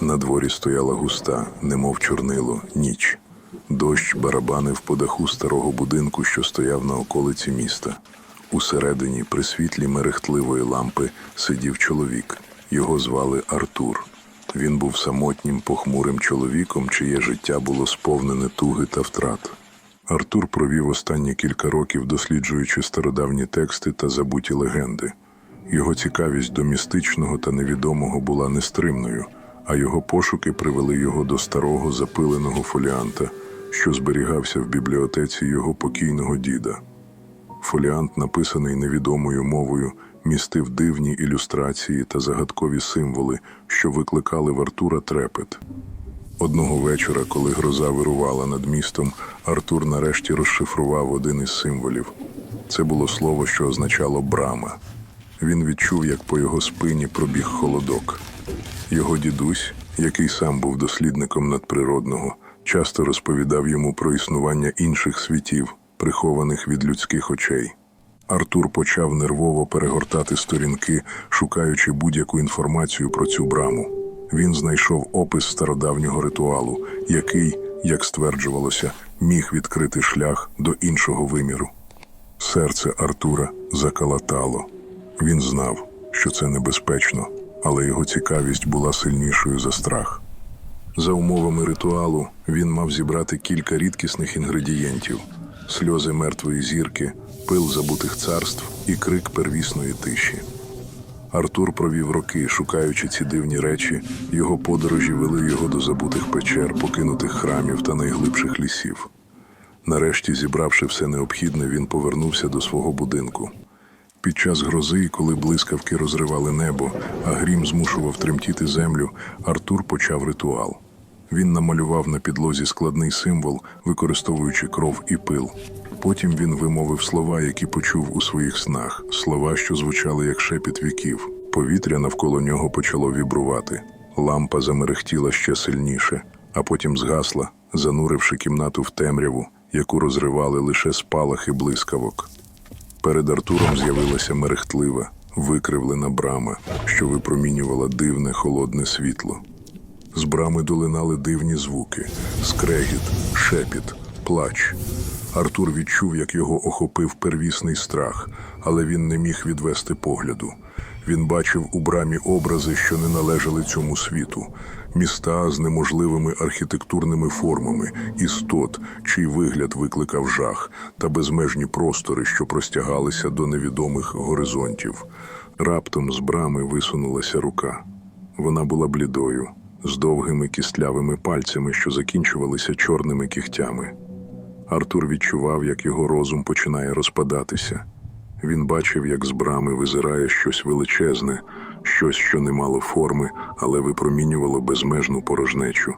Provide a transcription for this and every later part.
На дворі стояла густа, немов чорнило, ніч. Дощ барабанив по даху старого будинку, що стояв на околиці міста. Усередині, при світлі мерехтливої лампи, сидів чоловік. Його звали Артур. Він був самотнім, похмурим чоловіком, чиє життя було сповнене туги та втрат. Артур провів останні кілька років, досліджуючи стародавні тексти та забуті легенди. Його цікавість до містичного та невідомого була нестримною, а його пошуки привели його до старого запиленого фоліанта, що зберігався в бібліотеці його покійного діда. Фоліант, написаний невідомою мовою, містив дивні ілюстрації та загадкові символи, що викликали в Артура трепет. Одного вечора, коли гроза вирувала над містом, Артур нарешті розшифрував один із символів. Це було слово, що означало брама. Він відчув, як по його спині пробіг холодок. Його дідусь, який сам був дослідником надприродного, часто розповідав йому про існування інших світів, прихованих від людських очей. Артур почав нервово перегортати сторінки, шукаючи будь-яку інформацію про цю браму. Він знайшов опис стародавнього ритуалу, який, як стверджувалося, міг відкрити шлях до іншого виміру. Серце Артура закалатало. Він знав, що це небезпечно, але його цікавість була сильнішою за страх. За умовами ритуалу він мав зібрати кілька рідкісних інгредієнтів: сльози мертвої зірки, пил забутих царств і крик первісної тиші. Артур провів роки, шукаючи ці дивні речі, його подорожі вели його до забутих печер, покинутих храмів та найглибших лісів. Нарешті, зібравши все необхідне, він повернувся до свого будинку. Під час грози, коли блискавки розривали небо, а грім змушував тремтіти землю, Артур почав ритуал. Він намалював на підлозі складний символ, використовуючи кров і пил. Потім він вимовив слова, які почув у своїх снах, слова, що звучали як шепіт віків. Повітря навколо нього почало вібрувати. Лампа замерехтіла ще сильніше, а потім згасла, зануривши кімнату в темряву, яку розривали лише спалахи блискавок. Перед Артуром з'явилася мерехтлива, викривлена брама, що випромінювала дивне холодне світло. З брами долинали дивні звуки: скрегіт, шепіт, плач. Артур відчув, як його охопив первісний страх, але він не міг відвести погляду. Він бачив у брамі образи, що не належали цьому світу, міста з неможливими архітектурними формами, істот, чий вигляд викликав жах, та безмежні простори, що простягалися до невідомих горизонтів. Раптом з брами висунулася рука. Вона була блідою, з довгими кістлявими пальцями, що закінчувалися чорними кігтями. Артур відчував, як його розум починає розпадатися. Він бачив, як з брами визирає щось величезне, щось, що не мало форми, але випромінювало безмежну порожнечу.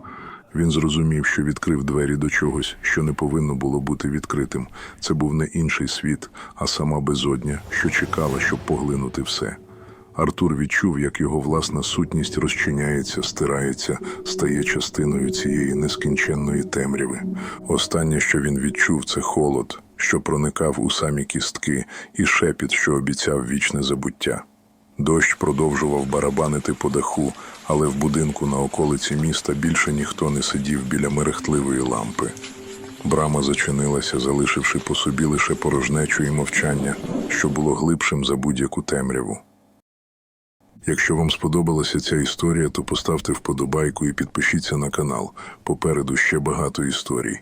Він зрозумів, що відкрив двері до чогось, що не повинно було бути відкритим. Це був не інший світ, а сама безодня, що чекала, щоб поглинути все. Артур відчув, як його власна сутність розчиняється, стирається, стає частиною цієї нескінченної темряви. Останнє, що він відчув, це холод, що проникав у самі кістки, і шепіт, що обіцяв вічне забуття. Дощ продовжував барабанити по даху, але в будинку на околиці міста більше ніхто не сидів біля мерехтливої лампи. Брама зачинилася, залишивши по собі лише порожнечу і мовчання, що було глибшим за будь-яку темряву. Якщо вам сподобалася ця історія, то поставте вподобайку і підпишіться на канал. Попереду ще багато історій.